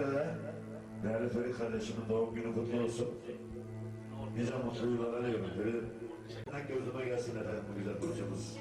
Öncelikle de değerli Ferit kardeşimin doğum günü kutlu olsun. Nice mutlu yıllara diliyorum gözüme gelsin efendim bu güzel parçamız.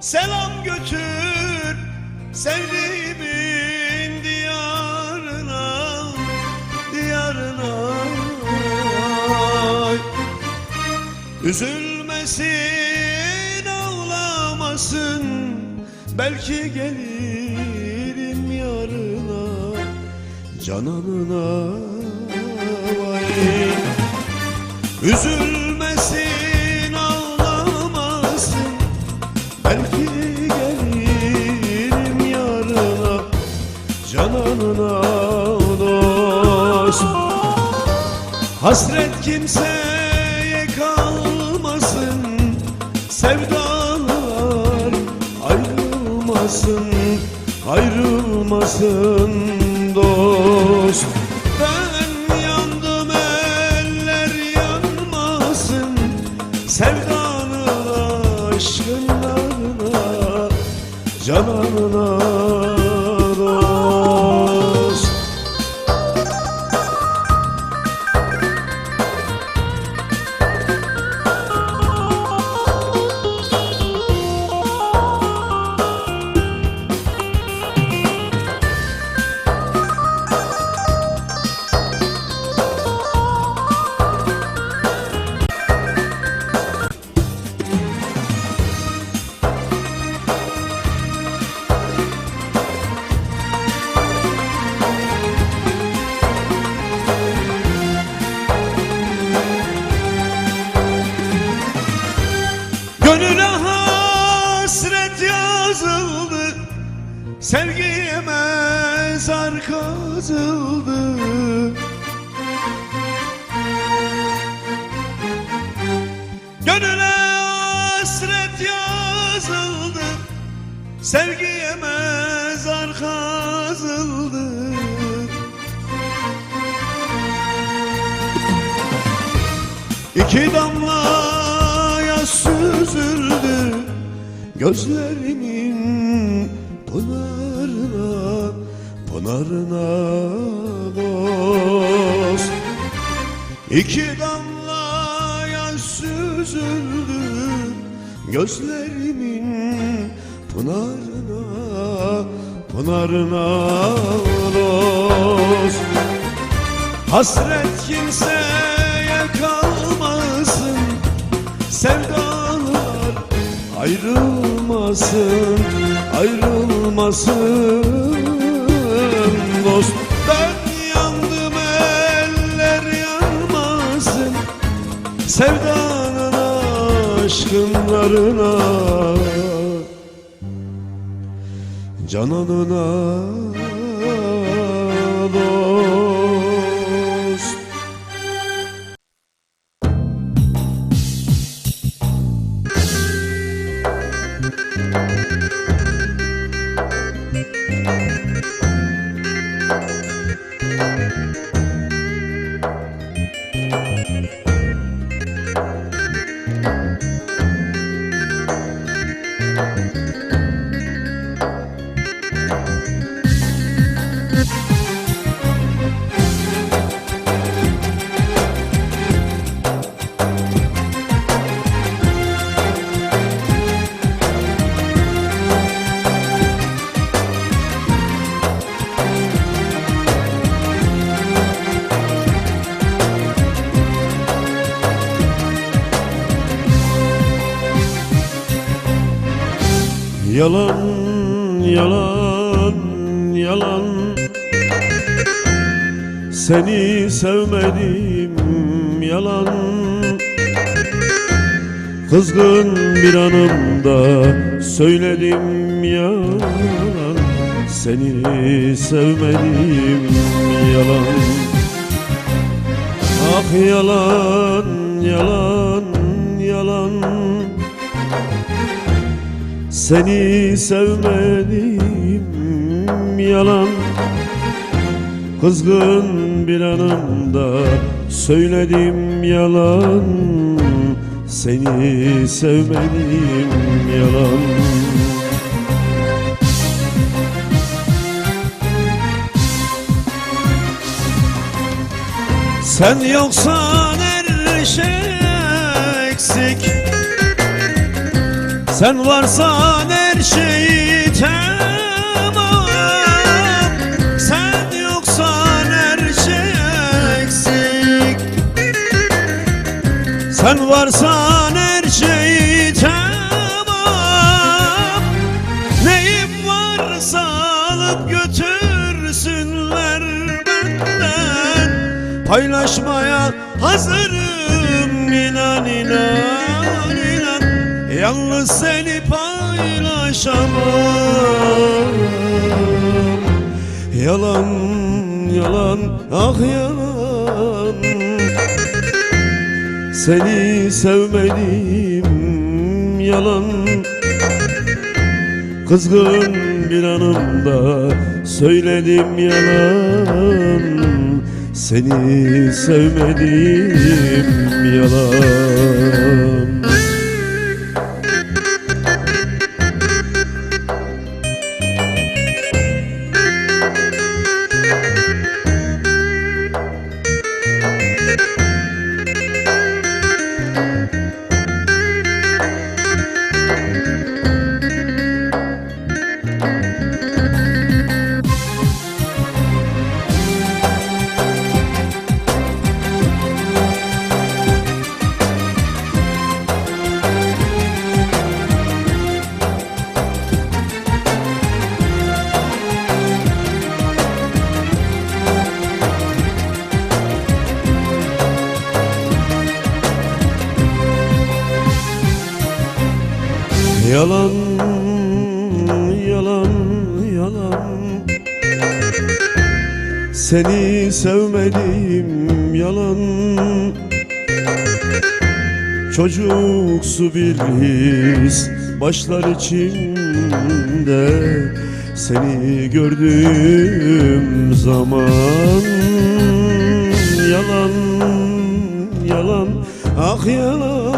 Selam götür Sevdiğimin diyarına Diyarına. Üzülmesin ağlamasın Belki gelirim yarına Cananına. Vay Üzülmesin Hasret kimseye kalmasın Sevdalar ayrılmasın Ayrılmasın dost hasret yazıldı Sevgiye mezar kazıldı. İki damla yaş süzüldü Gözlerimin pınarına Pınarına dost İki damla yaş süzüldü Gözlerimin pınarına Pınarına dost Hasret kimseye kalmasın Sevdalar ayrılmasın Ayrılmasın dost. Ben yandım eller yanmasın Sevdanın aşkınlarına Cananına Yalan, yalan, yalan. Seni sevmedim yalan. Kızgın bir anımda söyledim yalan. Seni sevmedim yalan. Ah yalan, yalan, yalan Seni sevmedim yalan. Kızgın bir anımda söyledim yalan. Seni sevmedim yalan. Sen yoksan her şey eksik Sen varsan her şey tamam. Sen yoksan her şey eksik. Sen varsan her şey tamam. Neyim varsa alıp götürsünler benden. Paylaşmaya hazırım Yalnız seni paylaşamam. Yalan yalan ah yalan. Seni sevmedim yalan. Kızgın bir anımda söyledim yalan. Seni sevmedim yalan Yalan, yalan, yalan. Seni sevmedim yalan. Çocuksu bir his başlar içimde. Seni gördüğüm zaman Yalan, yalan, ah yalan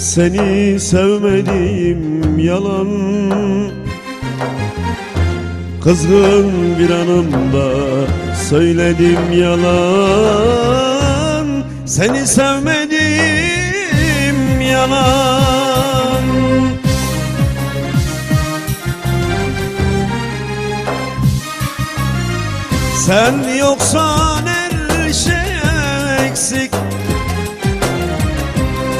seni sevmedim yalan. Kızgın bir anımda söyledim yalan. Seni sevmedim yalan. Sen yoksan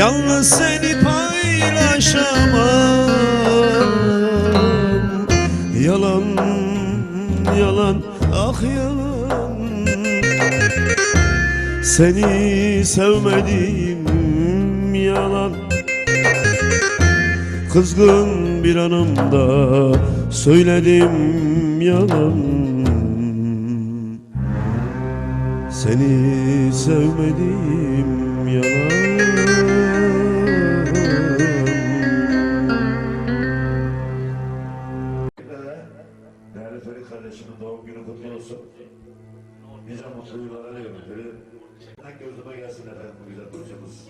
Yalnız seni paylaşamam. Yalan, yalan, ah yalan. Seni sevmedim yalan. Kızgın bir anımda söyledim yalan. Seni sevmedim yalan Nice mutlu yıllar diliyorum. Ferit. Gözüme gelsin efendim bu güzel parçamız.